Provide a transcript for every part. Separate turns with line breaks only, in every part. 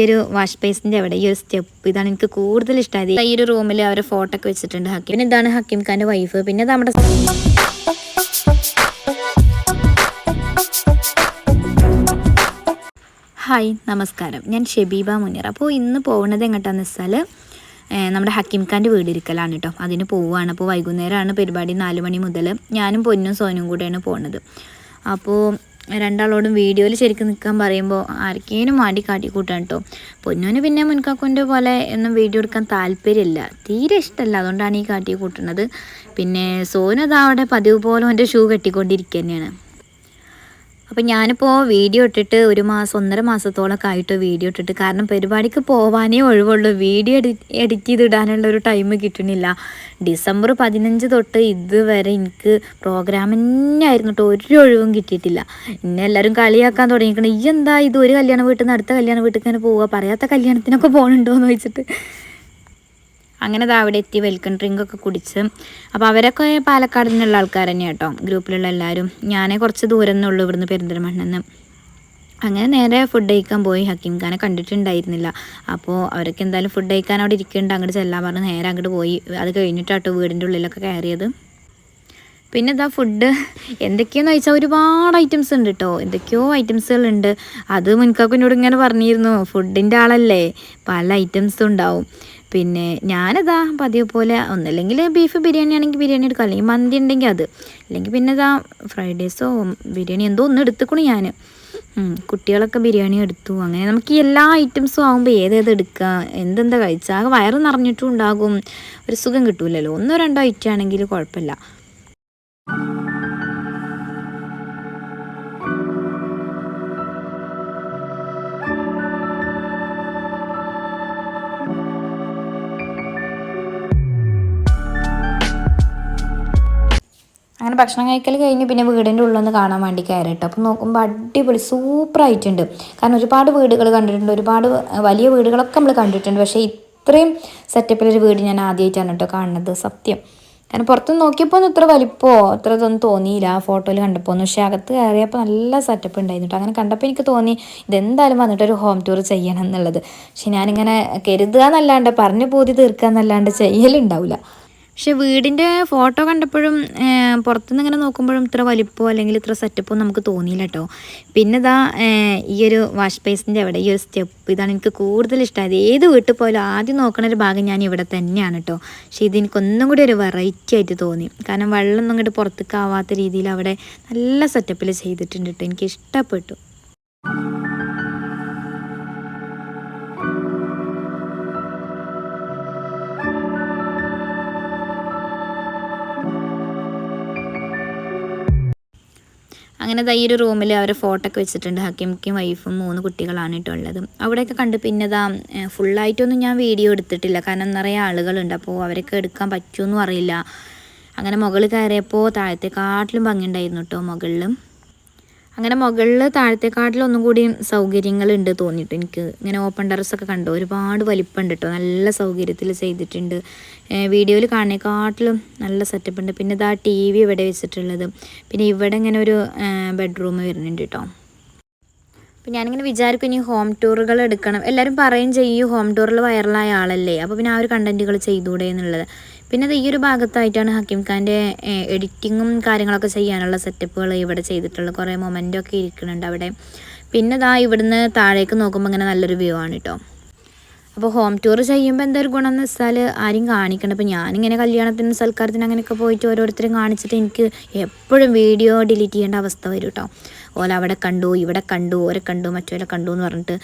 ഈ ഒരു വാഷ് ബേസിന്റെ അവിടെ ഈ ഒരു സ്റ്റെപ്പ് ഇതാണ് എനിക്ക് കൂടുതൽ ഇഷ്ടമായത് ഈ ഒരു റൂമിൽ അവർ ഫോട്ടോ ഒക്കെ വെച്ചിട്ടുണ്ട് ഹക്കീം. പിന്നെ ഇതാണ് ഹക്കിം ഖാന്റെ വൈഫ് പിന്നെ നമ്മുടെ ഹായ് നമസ്കാരം. ഞാൻ ഷെബീബ മുനീർ. അപ്പോൾ ഇന്ന് പോകുന്നത് എങ്ങോട്ടാന്ന് വെച്ചാൽ നമ്മുടെ ഹക്കീം ഖാന്റെ വീടിരിക്കലാണ് കേട്ടോ അതിന് പോവുകയാണ്. അപ്പോൾ വൈകുന്നേരമാണ് പരിപാടി നാല് മണി മുതൽ ഞാനും പൊന്നും സോനും കൂടെയാണ് പോകുന്നത് അപ്പോൾ രണ്ടാളോടും വീഡിയോയിൽ ശരിക്കും നിൽക്കാൻ പറയുമ്പോൾ ആർക്കേനും മാടി കാട്ടിക്കൂട്ടാണ് കേട്ടോ പൊന്നോന് പിന്നെ മുൻകാക്കുന്റെ പോലെ ഒന്നും വീഡിയോ എടുക്കാൻ താല്പര്യമില്ല. തീരെ ഇഷ്ടമല്ല. അതുകൊണ്ടാണ് ഈ കാട്ടി കൂട്ടുന്നത്. പിന്നെ സോനു അതാ അവിടെ പതിവ് പോലെ എന്റെ ഷൂ കെട്ടിക്കൊണ്ടിരിക്കുക തന്നെയാണ്. അപ്പം ഞാനിപ്പോൾ വീഡിയോ ഇട്ടിട്ട് ഒരു മാസം ഒന്നര മാസത്തോളമൊക്കെ ആയിട്ട് വീഡിയോ ഇട്ടിട്ട് കാരണം പരിപാടിക്ക് പോവാനേ ഒഴിവുള്ളൂ. വീഡിയോ എഡിറ്റ് എഡിറ്റ് ചെയ്ത് ഇടാനുള്ള ഒരു ടൈം കിട്ടണില്ല ഡിസംബർ പതിനഞ്ച് തൊട്ട് ഇതുവരെ എനിക്ക് പ്രോഗ്രാം തന്നെ ആയിരുന്നു കേട്ടോ ഒരു ഒഴിവും കിട്ടിയിട്ടില്ല. എന്നെ എല്ലാവരും കളിയാക്കാൻ തുടങ്ങിക്കണം ഈ എന്താ ഇത്? ഒരു കല്യാണ വീട്ടിൽ നിന്ന് അടുത്ത കല്യാണ വീട്ടിൽ തന്നെ പോവുക പറയാത്ത കല്യാണത്തിനൊക്കെ പോകണുണ്ടോ എന്ന് വെച്ചിട്ട് അങ്ങനെ ദാ അവിടെ എത്തി വെൽക്കം ഡ്രിങ്ക് ഒക്കെ കുടിച്ച്. അപ്പോൾ അവരൊക്കെ പാലക്കാട് നിന്നുള്ള ആൾക്കാർ തന്നെയാണ് കേട്ടോ ഗ്രൂപ്പിലുള്ള എല്ലാവരും ഞാനേ കുറച്ച് ദൂരം നിന്നുള്ളൂ ഇവിടുന്ന് പെരിന്തൽമണ്ണെന്ന്. അങ്ങനെ നേരെ ഫുഡ് കഴിക്കാൻ പോയി. ഹക്കീം ഖാനെ കണ്ടിട്ടുണ്ടായിരുന്നില്ല. അപ്പോൾ അവരൊക്കെ എന്തായാലും ഫുഡ് കഴിക്കാൻ അവിടെ ഇരിക്കുന്നുണ്ട്. അങ്ങോട്ട് ചെല്ലാൻ പറഞ്ഞ് നേരെ അങ്ങോട്ട് പോയി. അത് കഴിഞ്ഞിട്ടാട്ടോ വീടിന്റെ ഉള്ളിലൊക്കെ കയറിയത്. പിന്നെ ഇതാ ഫുഡ് എന്തൊക്കെയാന്ന് ചോദിച്ചാൽ ഒരുപാട് ഐറ്റംസ് ഉണ്ട് കേട്ടോ എന്തൊക്കെയോ ഐറ്റംസുകളുണ്ട് അത് മുൻകാക്കിനോട് ഇങ്ങനെ പറഞ്ഞിരുന്നു. ഫുഡിന്റെ ആളല്ലേ. പല ഐറ്റംസും ഉണ്ടാവും. പിന്നെ ഞാനതാ പതിവ് പോലെ ഒന്നല്ലെങ്കിൽ ബീഫ് ബിരിയാണി ആണെങ്കിൽ ബിരിയാണി എടുക്കാം. അല്ലെങ്കിൽ മന്തി ഉണ്ടെങ്കിൽ അത്. അല്ലെങ്കിൽ പിന്നെ ഇതാ ഫ്രൈഡേസോ ബിരിയാണി എന്തോ ഒന്നും എടുത്തുക്കണു ഞാൻ. കുട്ടികളൊക്കെ ബിരിയാണി എടുത്തു. അങ്ങനെ നമുക്ക് എല്ലാ ഐറ്റംസും ആകുമ്പോൾ ഏതേത് എടുക്കുക എന്തെന്താ കഴിച്ചാൽ വയറ് നിറഞ്ഞിട്ടും ഉണ്ടാകും. ഒരു സുഖം കിട്ടൂലല്ലോ. ഒന്നോ രണ്ടോ ഐറ്റം ആണെങ്കിൽ കുഴപ്പമില്ല. അങ്ങനെ ഭക്ഷണം കഴിക്കൽ കഴിഞ്ഞ് പിന്നെ വീടിന്റെ ഉള്ളൊന്ന് കാണാൻ വേണ്ടി കയറിട്ടോ അപ്പോൾ നോക്കുമ്പോൾ അടിപൊളി സൂപ്പർ ആയിട്ടുണ്ട്. കാരണം ഒരുപാട് വീടുകൾ കണ്ടിട്ടുണ്ട്. ഒരുപാട് വലിയ വീടുകളൊക്കെ നമ്മൾ കണ്ടിട്ടുണ്ട്. പക്ഷേ ഇത്രയും സെറ്റപ്പിലൊരു വീട് ഞാൻ ആദ്യമായിട്ടാണ് കേട്ടോ കാണുന്നത്. സത്യം. കാരണം പുറത്ത് നോക്കിയപ്പോൾ ഒന്നും ഇത്ര വലിപ്പമോ അത്ര ഇതൊന്നും തോന്നിയില്ല. ആ ഫോട്ടോയിൽ കണ്ടപ്പോൾ ഒന്നും. പക്ഷേ അകത്ത് കയറിയപ്പോൾ നല്ല സെറ്റപ്പ് ഉണ്ടായിരുന്നു കേട്ടോ. അങ്ങനെ കണ്ടപ്പോൾ എനിക്ക് തോന്നി ഇതെന്തായാലും വന്നിട്ട് ഒരു ഹോം ടൂർ ചെയ്യണം എന്നുള്ളത്. പക്ഷെ ഞാനിങ്ങനെ കരുതുക എന്നല്ലാണ്ട് പറഞ്ഞു പോതി തീർക്കുക എന്നല്ലാണ്ട് ചെയ്യലുണ്ടാവില്ല പക്ഷെ വീടിന്റെ ഫോട്ടോ കണ്ടപ്പോഴും പുറത്തുനിന്ന് ഇങ്ങനെ നോക്കുമ്പോഴും ഇത്ര വലിപ്പമോ അല്ലെങ്കിൽ ഇത്ര സെറ്റപ്പോ നമുക്ക് തോന്നിയില്ല കേട്ടോ. പിന്നെ ഇതാ ഈ ഒരു വാഷ് ബേസിന്റെ അവിടെ ഈ ഒരു സ്റ്റെപ്പ് ഇതാണ് എനിക്ക് കൂടുതൽ ഇഷ്ടമായത് ഏത് വീട്ടിൽ പോയാലും ആദ്യം നോക്കണ ഒരു ഭാഗം ഞാൻ ഇവിടെ തന്നെയാണ് കേട്ടോ. പക്ഷേ ഇത് എനിക്കൊന്നും കൂടി ഒരു വെറൈറ്റി ആയിട്ട് തോന്നി. കാരണം വെള്ളം ഒന്നും ഇങ്ങോട്ട് പുറത്തേക്ക് ആവാത്ത രീതിയിൽ അവിടെ നല്ല സെറ്റപ്പിൽ ചെയ്തിട്ടുണ്ട് കേട്ടോ. എനിക്ക് ഇഷ്ടപ്പെട്ടു. അങ്ങനെ ദാ ഈ ഒരു റൂമിൽ അവർ ഫോട്ടോ ഒക്കെ വെച്ചിട്ടുണ്ട്. ഹക്കിമുക്കിയും വൈഫും മൂന്ന് കുട്ടികളാണ് ഇട്ടുള്ളത് അവിടെ അവിടെയൊക്കെ കണ്ട് പിന്നെ ഇതാ ഫുള്ളായിട്ടൊന്നും ഞാൻ വീഡിയോ എടുത്തിട്ടില്ല. കാരണം നിറയെ ആളുകളുണ്ട്. അപ്പോൾ അവരൊക്കെ എടുക്കാൻ പറ്റുമെന്നും അറിയില്ല. അങ്ങനെ മുകളിൽ കയറിയപ്പോൾ താഴത്തെ കാട്ടിലും താഴത്തെക്കാട്ടിലും ഭംഗിയുണ്ടായിരുന്നു കേട്ടോ മുകളിലും. അങ്ങനെ മുകളിൽ താഴത്തെക്കാട്ടിൽ ഒന്നും കൂടി സൗകര്യങ്ങളുണ്ട് തോന്നിയിട്ട് എനിക്ക്. ഇങ്ങനെ ഓപ്പൺ ടെറസൊക്കെ കണ്ടു. ഒരുപാട് വലിപ്പമുണ്ട് കേട്ടോ നല്ല സൗകര്യത്തിൽ ചെയ്തിട്ടുണ്ട്. വീഡിയോയിൽ കാണുന്നേക്കാട്ടിലും നല്ല സെറ്റപ്പ് ഉണ്ട്. പിന്നെ ഇതാ ടി വി ഇവിടെ വെച്ചിട്ടുള്ളത്. പിന്നെ ഇവിടെ ഇങ്ങനെ ഒരു ബെഡ്റൂം വരുന്നുണ്ട് കേട്ടോ അപ്പം ഞാനിങ്ങനെ വിചാരിക്കും ഇനി ഹോം ടൂറുകൾ എടുക്കണം. എല്ലാവരും പറയും ചെയ്യും ഹോം ടൂറിൽ വൈറലായ ആളല്ലേ. അപ്പോൾ പിന്നെ ആ ഒരു കണ്ടന്റുകൾ ചെയ്തുകൂടെ എന്നുള്ളത്. പിന്നെ അത് ഈ ഒരു ഭാഗത്തായിട്ടാണ് ഹക്കീം ഖാന്റെ എഡിറ്റിങ്ങും കാര്യങ്ങളൊക്കെ ചെയ്യാനുള്ള സെറ്റപ്പുകൾ ഇവിടെ ചെയ്തിട്ടുള്ള കുറേ മൊമെന്റൊക്കെ ഇരിക്കുന്നുണ്ട് അവിടെ. പിന്നെ ഇതാ ഇവിടുന്ന് താഴേക്ക് നോക്കുമ്പോൾ ഇങ്ങനെ നല്ലൊരു വ്യൂ ആണ് കേട്ടോ അപ്പോൾ ഹോം ടൂർ ചെയ്യുമ്പോൾ എന്തൊരു ഗുണം എന്ന് വെച്ചാൽ ആരും കാണിക്കണം അപ്പോൾ ഞാനിങ്ങനെ കല്യാണത്തിന് സൽക്കാരത്തിന് അങ്ങനെയൊക്കെ പോയിട്ട് ഓരോരുത്തരും കാണിച്ചിട്ട് എനിക്ക് എപ്പോഴും വീഡിയോ ഡിലീറ്റ് ചെയ്യേണ്ട അവസ്ഥ വരും കേട്ടോ ഓല അവിടെ കണ്ടു ഇവിടെ കണ്ടു ഓരെ കണ്ടു മറ്റോരെ കണ്ടു എന്ന് പറഞ്ഞിട്ട്.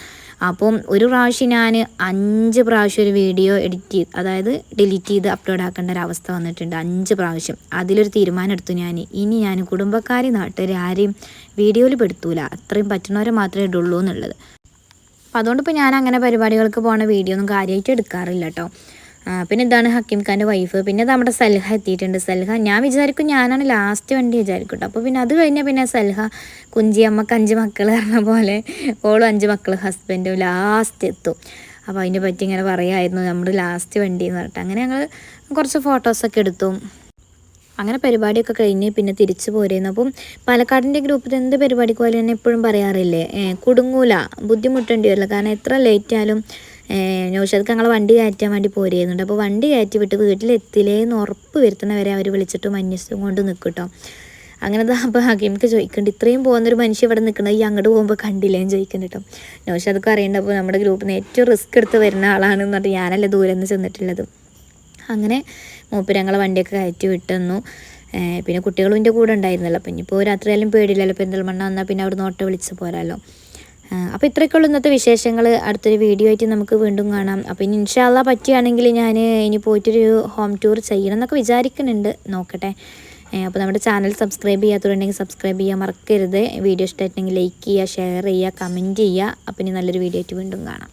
അപ്പം ഒരു പ്രാവശ്യം ഞാൻ അഞ്ച് പ്രാവശ്യം ഒരു വീഡിയോ എഡിറ്റ് ചെയ്ത് അതായത് ഡിലീറ്റ് ചെയ്ത് അപ്ലോഡ് ആക്കേണ്ട ഒരു അവസ്ഥ വന്നിട്ടുണ്ട്. അഞ്ച് പ്രാവശ്യം. അതിലൊരു തീരുമാനം എടുത്തു ഞാൻ. ഇനി ഞാൻ കുടുംബക്കാരെ നാട്ടുകാരെയും ആരെയും വീഡിയോയിൽ പെടുത്തൂല. അത്രയും പറ്റുന്നവരെ മാത്രമേ ഇടുള്ളൂ എന്നുള്ളത്. അപ്പോൾ അതുകൊണ്ട് ഇപ്പോൾ ഞാൻ അങ്ങനെ പരിപാടികൾക്ക് പോകുന്ന വീഡിയോ ഒന്നും കാര്യമായിട്ട് എടുക്കാറില്ല കേട്ടോ പിന്നെ ഇതാണ് ഹക്കീം ഖാന്റെ വൈഫ് പിന്നെ നമ്മുടെ സൽഹ എത്തിയിട്ടുണ്ട്. സൽഹ ഞാൻ വിചാരിക്കും ഞാനാണ് ലാസ്റ്റ് വണ്ടി വിചാരിക്കും കേട്ടോ അപ്പോൾ പിന്നെ അത് കഴിഞ്ഞാൽ പിന്നെ സൽഹ കുഞ്ചിയമ്മക്ക് അഞ്ച് മക്കൾ പറഞ്ഞ പോലെ ഓളും അഞ്ച് മക്കൾ ഹസ്ബൻഡും ലാസ്റ്റ് എത്തും. അപ്പോൾ അതിനെ പറ്റി ഇങ്ങനെ പറയായിരുന്നു. നമ്മുടെ ലാസ്റ്റ് വണ്ടി എന്ന് പറഞ്ഞിട്ട്. അങ്ങനെ ഞങ്ങൾ കുറച്ച് ഫോട്ടോസൊക്കെ എടുത്തു. അങ്ങനെ പരിപാടിയൊക്കെ കഴിഞ്ഞ് പിന്നെ തിരിച്ചു പോരുന്നു. അപ്പം പാലക്കാടിന്റെ ഗ്രൂപ്പിൽ എന്ത് പരിപാടിക്ക് പോലെ തന്നെ എപ്പോഴും പറയാറില്ലേ കുടുങ്ങൂല ബുദ്ധിമുട്ടേണ്ടി വരില്ല. കാരണം എത്ര ലേറ്റ് ആയാലും ഞങ്ങൾ വണ്ടി കയറ്റാൻ വേണ്ടി പോരുന്നുണ്ട്. അപ്പോൾ വണ്ടി കയറ്റി വിട്ട് വീട്ടിലെത്തില്ലേന്ന് ഉറപ്പ് വരുത്തുന്നവരെ അവർ വിളിച്ചിട്ട് മഞ്ഞസും കൊണ്ട് നിൽക്കും കേട്ടോ അങ്ങനെ ദാ അപ്പോൾ ഹക്കീമിക്ക് ചോദിക്കുന്നുണ്ട് ഇത്രയും പോകുന്നൊരു മനുഷ്യൻ ഇവിടെ നിൽക്കുന്നത് ഈ അങ്ങോട്ട് പോകുമ്പോൾ കണ്ടില്ലേന്ന് ചോദിക്കുന്നുണ്ട് കേട്ടോ നൗഷാദൊക്കെ അറിയേണ്ട അപ്പോൾ നമ്മുടെ ഗ്രൂപ്പിൽ നിന്ന് ഏറ്റവും റിസ്ക് എടുത്ത് വരുന്ന ആളാണെന്ന് പറഞ്ഞിട്ട് ഞാനല്ലേ ദൂരെ നിന്ന് ചെന്നിട്ടുള്ളത്. അങ്ങനെ മൂപ്പര് ഞങ്ങളെ വണ്ടിയൊക്കെ കയറ്റി വിട്ടുന്നു. പിന്നെ കുട്ടികളും എന്റെ കൂടെ ഉണ്ടായിരുന്നല്ലോ. അപ്പം ഇനിയിപ്പോൾ രാത്രിയായാലും പേടിയില്ലല്ലോ. പെരിന്തൽമണ്ണ വന്നാൽ പിന്നെ അവിടെ നിന്ന് ഓട്ടോ വിളിച്ച് പോരാലോ. അപ്പോൾ ഇത്രയ്ക്കുള്ള ഇന്നത്തെ വിശേഷങ്ങൾ അടുത്തൊരു വീഡിയോ ആയിട്ട് നമുക്ക് വീണ്ടും കാണാം. അപ്പോൾ ഇനി ഇൻഷാല്ല പറ്റുകയാണെങ്കിൽ ഞാൻ ഇനി പോയിട്ടൊരു ഹോം ടൂർ ചെയ്യണം എന്നൊക്കെ വിചാരിക്കുന്നുണ്ട്. നോക്കട്ടെ. അപ്പോൾ നമ്മുടെ ചാനൽ സബ്സ്ക്രൈബ് ചെയ്യാത്തവരുണ്ടെങ്കിൽ സബ്സ്ക്രൈബ് ചെയ്യാൻ മറക്കരുത്. വീഡിയോ ഇഷ്ടമായിട്ടുണ്ടെങ്കിൽ ലൈക്ക് ചെയ്യുക ഷെയർ ചെയ്യുക കമന്റ് ചെയ്യുക. അപ്പോൾ ഇനി നല്ലൊരു വീഡിയോ ആയിട്ട് വീണ്ടും കാണാം.